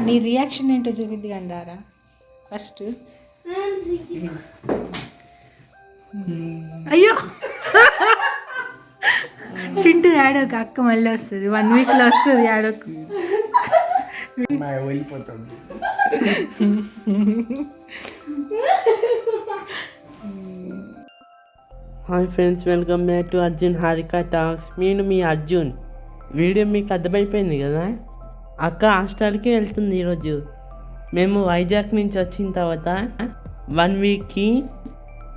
నీ రియాక్షన్ ఏంటో చూపిద్ది కండారా ఫస్ట్ అయ్యో. చింటూ ఆడోక అక్క మళ్ళీ వస్తుంది. వన్ వీక్లో వస్తుంది ఆడోకు మా వెళ్ళిపోతుంది hi friends welcome back to Arjun Harika talks నేను మీ అర్జున్ వీడియో మీకు అర్థమైపోయింది కదా? అక్క హాస్టల్కి వెళ్తుంది ఈరోజు. మేము వైజాగ్ నుంచి వచ్చిన తర్వాత వన్ వీక్కి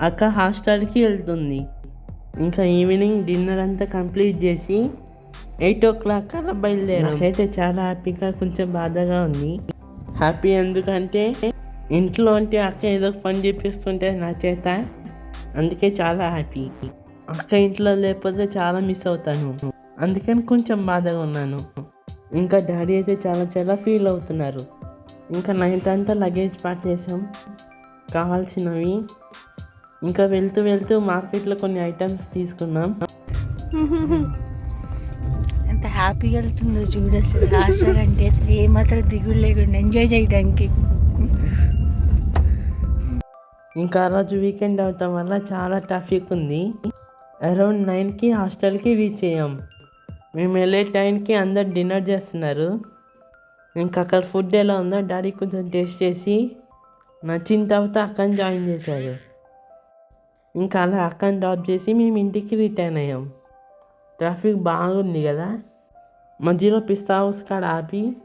అక్క హాస్టల్కి వెళ్తుంది. ఇంకా ఈవినింగ్ డిన్నర్ అంతా కంప్లీట్ చేసి ఎయిట్ ఓ క్లాక్ అలా బయలుదేరాం. అయితే చాలా హ్యాపీగా కొంచెం బాధగా ఉంది. హ్యాపీ ఎందుకంటే ఇంట్లో అంటే అక్క ఏదో ఒక పని చేపిస్తుంటే నా చేత అందుకే చాలా హ్యాపీ. అక్క ఇంట్లో లేకపోతే చాలా మిస్ అవుతాను. అందుకని కొంచెం బాధగా ఉన్నాను. ఇంకా డాడీ అయితే చాలా చాలా ఫీల్ అవుతున్నారు. ఇంకా నైట్ అంతా లగేజ్ ప్యాక్ చేసాం. కావాల్సినవి. ఇంకా వెళ్తూ వెళ్తూ మార్కెట్లో కొన్ని ఐటమ్స్ తీసుకున్నాం. ఎంత హ్యాపీగా వెళ్తుందో చూడు అసలు. హాస్టల్ అంటే అసలు ఏమాత్రం దిగులు లేకుండా ఎంజాయ్ చేయడానికి. ఇంకా ఆ రోజు వీకెండ్ అవటం వల్ల చాలా ట్రాఫిక్ ఉంది. అరౌండ్ నైన్కి హాస్టల్కి రీచ్ అయ్యాం. మేము వెళ్ళే టైంకి అందరు డిన్నర్ చేస్తున్నారు. ఇంకా అక్కడ ఫుడ్ ఎలా ఉందో డాడీ కొంచెం టేస్ట్ చేసి నచ్చిన తర్వాత అక్కని జాయిన్ చేశారు. ఇంకా అలా అక్కని డ్రాప్ చేసి మేము ఇంటికి రిటర్న్ అయ్యాం. ట్రాఫిక్ బాగుంది కదా? మధ్యలో పిస్తా హౌస్ కాడ ఆపి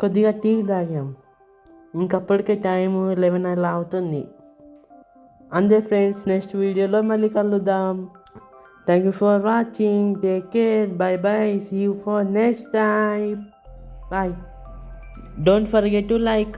కొద్దిగా టీ తాగాం. ఇంకప్పటికే టైము లెవెన్ అలా అవుతుంది. అందే ఫ్రెండ్స్ నెక్స్ట్ వీడియోలో మళ్ళీ కలుద్దాం. Thank you for watching. Take care. Bye bye. See you for next time. Bye. Don't forget to like.